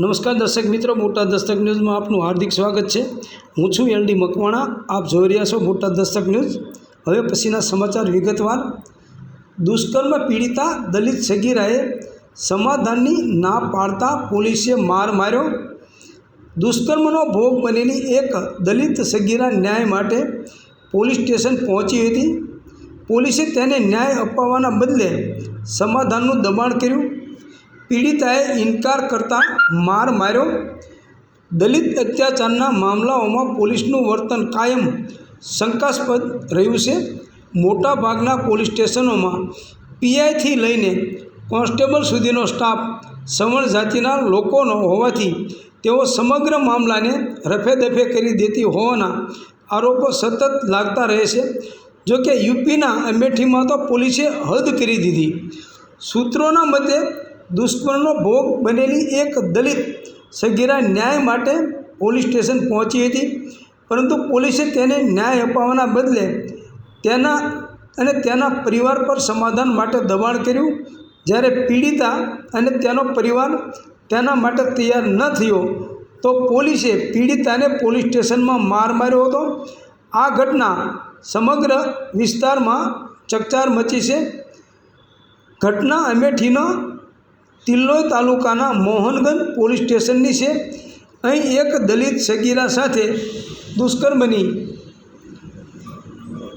નમસ્કાર દર્શક મિત્રો, મોટા દસ્તક ન્યૂઝમાં આપનું હાર્દિક સ્વાગત છે. હું છું એલડી મકવાણા, આપ જોઈ રહ્યા છો મોટા દસ્તક ન્યૂઝ. હવે પછીના સમાચાર વિગતવાર. દુષ્કર્મ પીડિતા દલિત સગીરાએ સમાધાનની ના પાડતા પોલીસે માર માર્યો. દુષ્કર્મનો ભોગ બનેલી એક દલિત સગીરા ન્યાય માટે પોલીસ સ્ટેશન પહોંચી હતી. પોલીસે તેને ન્યાય અપાવવાના બદલે સમાધાનનું દબાણ કર્યું. પીડિતાએ ઇનકાર કરતા માર માર્યો. દલિત અત્યાચારના મામલાઓમાં પોલીસનું વર્તન કાયમ શંકાસ્પદ રહ્યું છે. મોટાભાગના પોલીસ સ્ટેશનોમાં પીઆઈથી લઈને કોન્સ્ટેબલ સુધીનો સ્ટાફ સવર્ણ જાતિના લોકોનો હોવાથી તેઓ સમગ્ર મામલાને રફેદફે કરી દેતી હોવાના આરોપો સતત લાગતા રહે છે. જોકે યુપીના અમેઠીમાં તો પોલીસે હદ કરી દીધી. સૂત્રોના મતે દુષ્કર્મનો ભોગ બનેલી એક દલિત સગીરા ન્યાય માટે પોલીસ સ્ટેશન પહોંચી હતી. પરંતુ પોલીસે તેને ન્યાય અપાવવાના બદલે તેના અને તેના પરિવાર પર સમાધાન માટે દબાણ કર્યું. જ્યારે પીડિતા અને તેનો પરિવાર તેના માટે તૈયાર ન થયો, તો પોલીસે પીડિતાને પોલીસ સ્ટેશનમાં માર માર્યો હતો. આ ઘટના સમગ્ર વિસ્તારમાં ચકચાર મચી છે. ઘટના અમેઠીના તિલ્લોઈ તાલુકાના મોહનગંજ પોલીસ સ્ટેશનની છે. અહીં એક દલિત સગીરા સાથે દુષ્કર્મની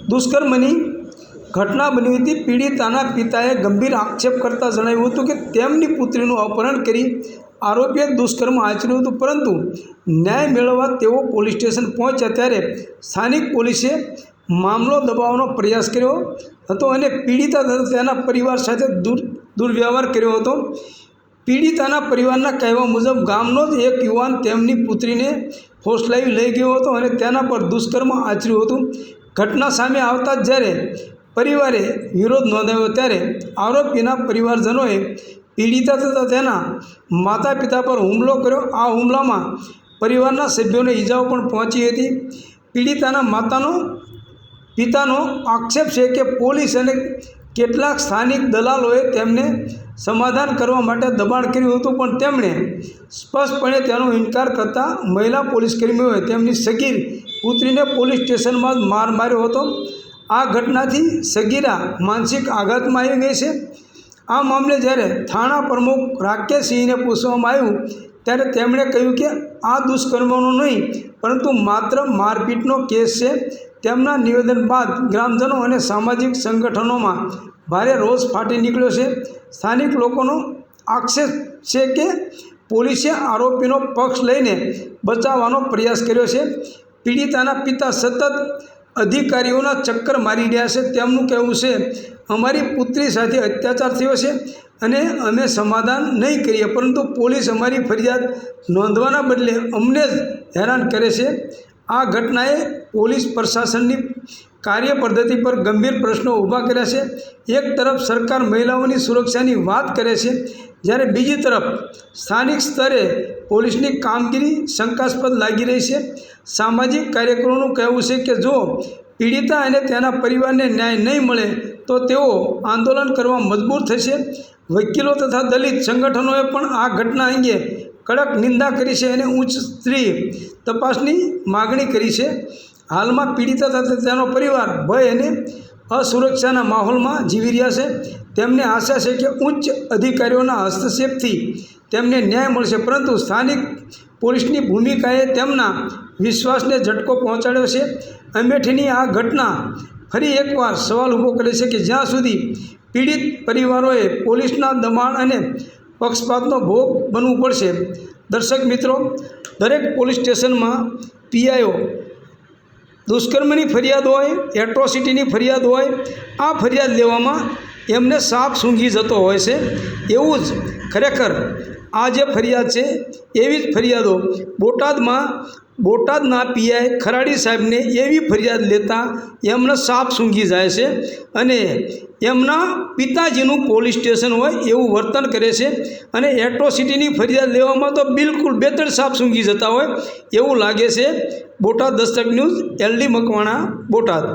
દુષ્કર્મની ઘટના બની હતી. પીડિતાના પિતાએ ગંભીર આક્ષેપ કરતાં જણાવ્યું હતું કે તેમની પુત્રીનું અપહરણ કરી આરોપીએ દુષ્કર્મ આચર્યું હતું. પરંતુ ન્યાય મેળવવા તેઓ પોલીસ સ્ટેશન પહોંચ્યા ત્યારે સ્થાનિક પોલીસે મામલો દબાવવાનો પ્રયાસ કર્યો હતો અને પીડિતા તથા તેના પરિવાર સાથે દુર, દુર્વ્યવહાર કર્યો હતો. પીડિતાના પરિવારના કહેવા મુજબ, ગામનો જ એક યુવાન તેમની પુત્રીને ફોસલાવી લઈ ગયો હતો અને તેના પર દુષ્કર્મ આચર્યું હતું. ઘટના સામે આવતા જ જ્યારે પરિવારે વિરોધ નોંધાવ્યો ત્યારે આરોપીના પરિવારજનોએ પીડિતા તથા તેના માતા પિતા પર હુમલો કર્યો. આ હુમલામાં પરિવારના સભ્યોને ઈજાઓ પણ પહોંચી હતી. પીડિતાના માતાનો, પિતાનો આક્ષેપ છે કે પોલીસ અને કેટલાક સ્થાનિક દલાલોએ તેમને સમાધાન કરવા માટે દબાણ કર્યું હતું, પણ તેમણે સ્પષ્ટપણે તેનો ઇનકાર કરતા મહિલા પોલીસકર્મીઓએ તેમની સગીર પુત્રીને પોલીસ સ્ટેશનમાં માર માર્યો હતો. આ ઘટનાથી સગીરા માનસિક આઘાતમાં આવી ગઈ છે. આ મામલે જ્યારે થાણા પ્રમુખ રાકેશસિંહને પૂછવામાં આવ્યું, ત્યારે તેમણે કહ્યું કે આ દુષ્કર્મનો નહીં, પરંતુ માત્ર મારપીટનો કેસ છે. તેમના નિવેદન બાદ ગ્રામજનો અને સામાજિક સંગઠનોમાં ભારે રોષ ફાટી નીકળ્યો છે. સ્થાનિક લોકોનો આક્ષેપ છે કે પોલીસે આરોપીનો પક્ષ લઈને બચાવવાનો પ્રયાસ કર્યો છે. પીડિતાના પિતા સતત અધિકારીઓના ચક્કર મારી રહ્યા છે, તેમનું કહેવું છે, અમારી પુત્રી સાથે અત્યાચાર થયો છે અને અમે સમાધાન નહીં કરીએ, પરંતુ પોલીસ અમારી ફરિયાદ નોંધવાના બદલે અમને જ હેરાન કરે છે. આ ઘટનાએ પોલીસ પ્રશાસનની કાર્ય પદ્ધતિ પર ગંભીર પ્રશ્નો ઊભા કર્યા છે. એક તરફ સરકાર મહિલાઓની સુરક્ષાની વાત કરે છે, જ્યારે બીજી તરફ સ્થાનિક સ્તરે પોલીસની કામગીરી શંકાસ્પદ લાગી રહી છે. સામાજિક કાર્યકરોનું કહેવું છે કે જો પીડિતા અને તેના પરિવારને ન્યાય નહીં મળે, તો તેઓ આંદોલન કરવા મજબૂર થશે. વકીલો તથા દલિત સંગઠનોએ પણ આ ઘટના અંગે કડક નિંદા કરી છે અને ઉચ્ચ સ્ત્રી તપાસની માગણી કરી છે. હાલમાં પીડિતા તથા તેનો પરિવાર, ભય અને અસુરક્ષાના માહોલમાં જીવી રહ્યા છે. તેમને આશા છે કે ઉચ્ચ અધિકારીઓના હસ્તક્ષેપથી તેમને ન્યાય મળશે, પરંતુ સ્થાનિક પોલીસની ભૂમિકાએ તેમના વિશ્વાસને ઝટકો પહોંચાડ્યો છે. અમેઠીની આ ઘટના ફરી એકવાર સવાલ ઊભો કરે છે કે જ્યાં સુધી પીડિત પરિવારોએ પોલીસના દબાણ અને પક્ષપાતનો ભોગ બનવું પડશે. દર્શક મિત્રો, દરેક પોલીસ સ્ટેશનમાં પીઆઈઓ દુષ્કર્મની ફરિયાદ હોય, એટ્રોસિટીની ફરિયાદ હોય, આ ફરિયાદ લેવામાં એમને સાપ સૂંઘી જતો હોય છે. એવું જ ખરેખર આ જે ફરિયાદ છે, એવી જ ફરિયાદો બોટાદમાં બોટાદના પીઆઈ ખરાડી સાહેબને એવી ફરિયાદ લેતા એમને સાપ સૂંઘી જાય છે અને એમના પિતાજીનું પોલીસ સ્ટેશન હોય એવું વર્તન કરે છે અને એટ્રોસિટીની ફરિયાદ લેવામાં તો બિલકુલ બેતર સાપ સૂંઘી જતા હોય એવું લાગે છે બોટાદ દસ્તક ન્યૂઝ એલડી મકવાણા બોટાદ.